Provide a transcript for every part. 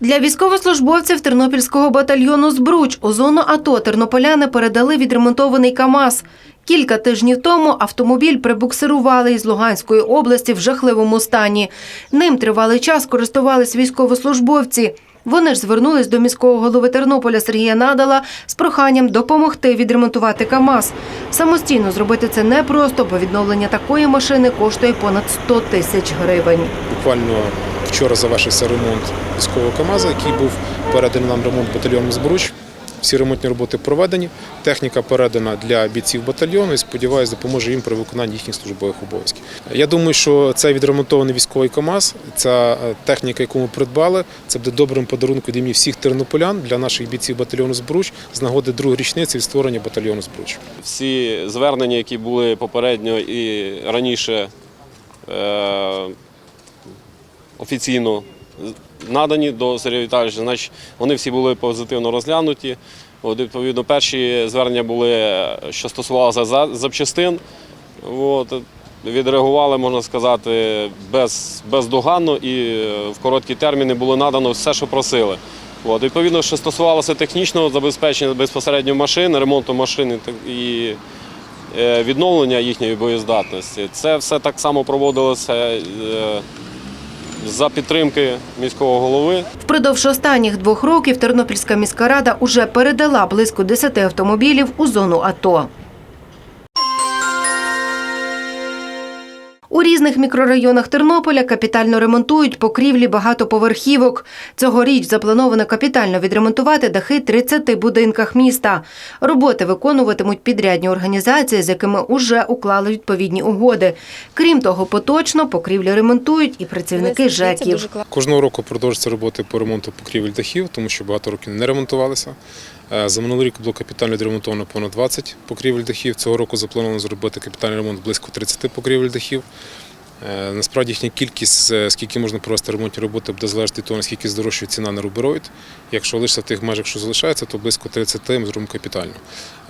Для військовослужбовців Тернопільського батальйону «Збруч» у зону АТО тернополяни передали відремонтований КАМАЗ. Кілька тижнів тому автомобіль прибуксирували із Луганської області в жахливому стані. Ним тривалий час користувались військовослужбовці. Вони ж звернулись до міського голови Тернополя Сергія Надала з проханням допомогти відремонтувати КАМАЗ. Самостійно зробити це непросто, бо відновлення такої машини коштує понад 100 тисяч гривень. Буквально вчора завершився ремонт військового КАМАЗа, який був переданий нам ремонт батальйоном Збруч. Всі ремонтні роботи проведені. Техніка передана для бійців батальйону і сподіваюся, допоможе їм при виконанні їхніх службових обов'язків. Я думаю, що цей відремонтований військовий КАМАЗ, ця е, техніка, яку ми придбали, це буде добрим подарунком імені всіх тернополян для наших бійців батальйону Збруч з нагоди другої річниці від створення батальйону Збруч. всі звернення, які були попередньо і раніше е, офіційно надані до Сергія Віталійовича, значить, вони всі були позитивно розглянуті. От, відповідно, перші звернення були, е, що стосувалося запчастин. От, відреагували, можна сказати, без, бездоганно і е, в короткі терміни було надано все, що просили. От, відповідно, що стосувалося технічного забезпечення безпосередньо машин, ремонту машини та- і е, відновлення їхньої боєздатності, це все так само проводилося за підтримки міського голови. Впродовж останніх двох років Тернопільська міська рада уже передала близько 10 автомобілів у зону АТО. Різних мікрорайонах Тернополя капітально ремонтують покрівлі багатоповерхівок. Цьогоріч заплановано капітально відремонтувати дахи 30 будинках міста. Роботи виконуватимуть підрядні організації, з якими уже уклали відповідні угоди. Крім того, поточно покрівлі ремонтують і працівники ЖЕКів. Кожного року продовжуються роботи по ремонту покрівель дахів, тому що багато років не ремонтувалися. Е, За минулий рік було капітально відремонтовано понад 20 покрівель дахів. Цього року заплановано зробити капітальний ремонт близько 30 покрівель дахів. Е, Насправді їхня кількість, е, скільки можна провести ремонтні роботи, буде залежати від того, наскільки здорожчає ціна на рубероїд. Якщо лише в тих межах, що залишається, то близько 30 ми зробимо капітально.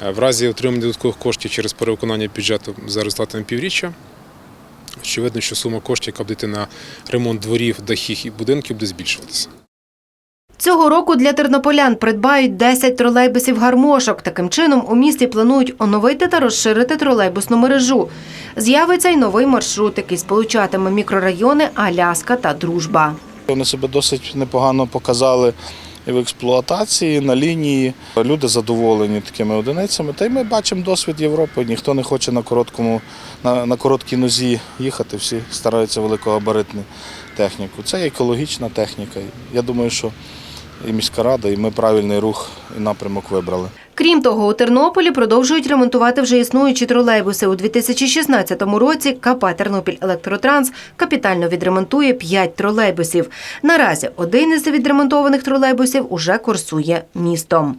Е, В разі отримання додаткових коштів через перевиконання бюджету за результатами півріччя, очевидно, що сума коштів, яка буде йти на ремонт дворів, дахів і будинків, буде збільшуватися. Цього року для тернополян придбають 10 тролейбусів гармошок. Таким чином у місті планують оновити та розширити тролейбусну мережу. З'явиться й новий маршрут, який сполучатиме мікрорайони Аляска та Дружба. Вони себе досить непогано показали і в експлуатації, на лінії. Люди задоволені такими одиницями. Та й ми бачимо досвід Європи. Ніхто не хоче на короткому, на, на короткій нозі їхати. Всі стараються великогабаритну техніку. Це екологічна техніка. Я думаю, що і міська рада, і ми правильний рух і напрямок вибрали. Крім того, у Тернополі продовжують ремонтувати вже існуючі тролейбуси. У 2016 році КП «Тернопіль Електротранс» капітально відремонтує 5 тролейбусів. Наразі один із відремонтованих тролейбусів уже курсує містом.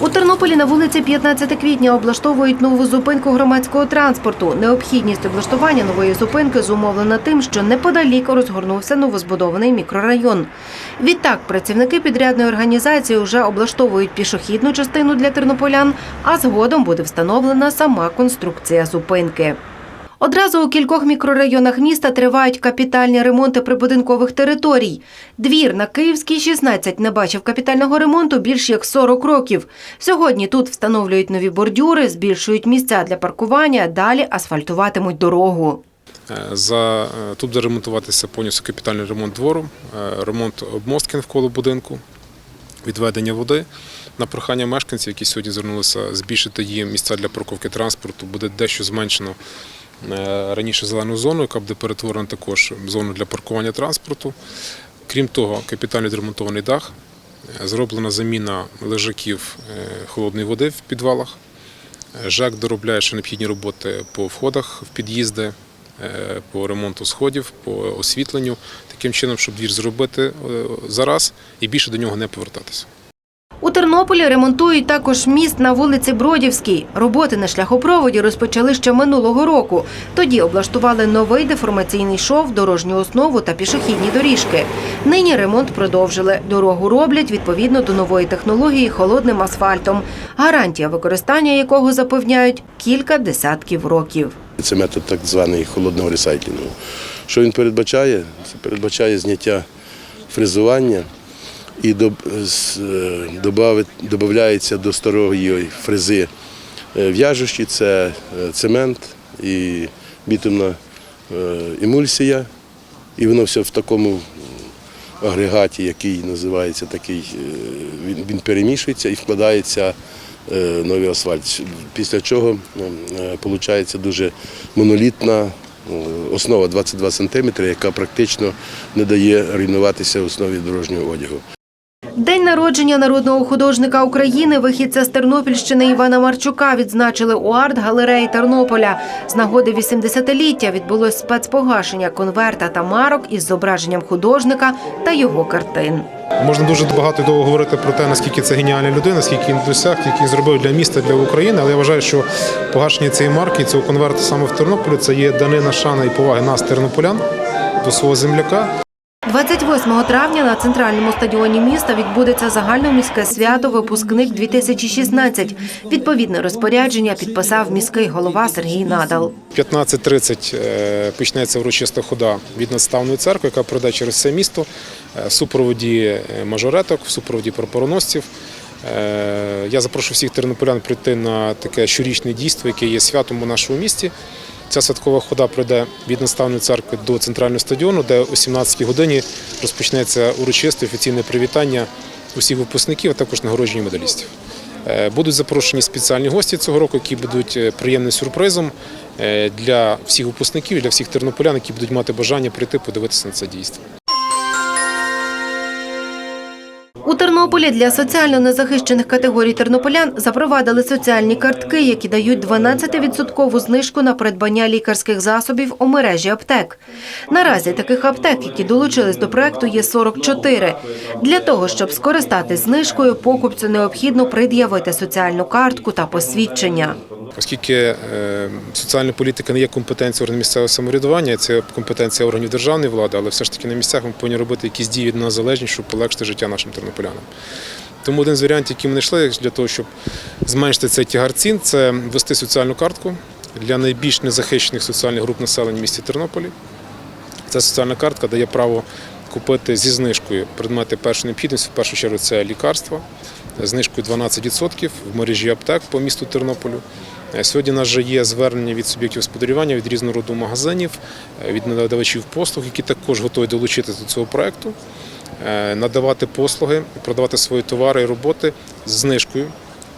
У Тернополі на вулиці 15 квітня облаштовують нову зупинку громадського транспорту. Необхідність облаштування нової зупинки зумовлена тим, що неподалік розгорнувся новозбудований мікрорайон. Відтак, працівники підрядної організації вже облаштовують пішохідну частину для тернополян, а згодом буде встановлена сама конструкція зупинки. Одразу у кількох мікрорайонах міста тривають капітальні ремонти прибудинкових територій. Двір на Київській 16 не бачив капітального ремонту більш як 40 років. Сьогодні тут встановлюють нові бордюри, збільшують місця для паркування, далі асфальтуватимуть дорогу. Е, За, е, тут буде ремонтуватися повністю капітальний ремонт двору, е, ремонт обмостки навколо будинку, відведення води. На прохання мешканців, які сьогодні звернулися збільшити їм місця для парковки транспорту, буде дещо зменшено раніше зелену зону, яка буде перетворена також в зону для паркування транспорту. Крім того, капітально відремонтований дах, е, зроблена заміна лежаків е, холодної води в підвалах. Е, ЖЕК доробляє ще необхідні роботи по входах в під'їзди, е, по ремонту сходів, по освітленню, таким чином, щоб двір зробити е, зараз і більше до нього не повертатися. У Тернополі ремонтують також міст на вулиці Бродівській. Роботи на шляхопроводі розпочали ще минулого року. Тоді облаштували новий деформаційний шов, дорожню основу та пішохідні доріжки. Нині ремонт продовжили. Дорогу роблять відповідно до нової технології холодним асфальтом, гарантія використання якого запевняють кілька десятків років. Це метод так званий холодного ресайклінгу. Що він передбачає? Це передбачає зняття фрезування, і з- е, додається до старої фрези е, в'яжущі, це е, цемент і бітумна емульсія. І воно все в такому агрегаті, який називається такий, він, перемішується і вкладається новий асфальт. Після чого виходить дуже монолітна основа 22 см, яка практично не дає руйнуватися основі дорожнього одягу. День народження народного художника України, вихідця з Тернопільщини Івана Марчука відзначили у арт-галереї Тернополя. З нагоди 80-ліття відбулось спецпогашення конверта та марок із зображенням художника та його картин. Можна дуже багато і довго говорити про те, наскільки це геніальна людина, скільки він досяг, який зробив для міста, для України. Але я вважаю, що погашення цієї марки, цього конверту саме в Тернополі, це є данина шана і поваги нас, тернополян, до свого земляка. 28 травня на центральному стадіоні міста відбудеться загальноміське свято Випускник 2016. Відповідне розпорядження підписав міський голова Сергій Надал. 15.30 е, почнеться урочиста хода від надставної церкви, яка пройде через все місто е, в супроводі е, мажореток, в супроводі прапороносців. Я запрошу всіх тернополян прийти на таке щорічне дійство, яке є святом у нашому місті. Ця святкова хода пройде від наставної церкви до центрального стадіону, де о 17 годині розпочнеться урочисте офіційне привітання усіх випускників, а також нагородження медалістів. Е, Будуть запрошені спеціальні гості цього року, які будуть е, приємним сюрпризом е, для всіх випускників, для всіх тернополян, які будуть мати бажання прийти подивитися на це дійство. У Тернополі для соціально незахищених категорій тернополян запровадили соціальні картки, які дають 12% знижку на придбання лікарських засобів у мережі аптек. Наразі таких аптек, які долучились до проекту, є 44. Для того, щоб скористатись знижкою, покупцю необхідно пред'явити соціальну картку та посвідчення. Оскільки е, соціальна політика не є компетенцією органів місцевого самоврядування, це компетенція органів державної влади, але все ж таки на місцях ми повинні робити якісь дії від нас щоб полегшити життя нашим тернополянам. Тому один з варіантів, які ми знайшли для того, щоб зменшити цей тягар цін, це ввести соціальну картку для найбільш незахищених соціальних груп населення в місті Тернополі. Ця соціальна картка дає право купити зі знижкою предмети першої необхідності. В першу чергу це лікарства, знижкою 12% в мережі аптек по місту Тернополю. Е, Сьогодні у нас вже є звернення від суб'єктів господарювання, від різного роду магазинів, е, від надавачів послуг, які також готові долучитися до цього проекту, е, надавати послуги, продавати свої товари і роботи з знижкою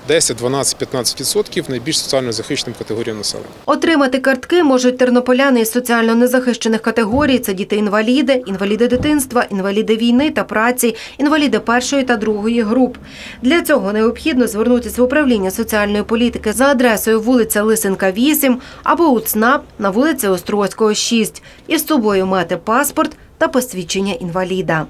10, 12, 15% найбільш соціально захищеним категоріям населення. Отримати картки можуть тернополяни із соціально незахищених категорій. Це діти-інваліди, інваліди дитинства, інваліди війни та праці, інваліди першої та другої груп. Для цього необхідно звернутися в управління соціальної політики за адресою вулиця Лисенка, 8 або у ЦНАП на вулиці Острозького, 6 і з собою мати паспорт та посвідчення інваліда.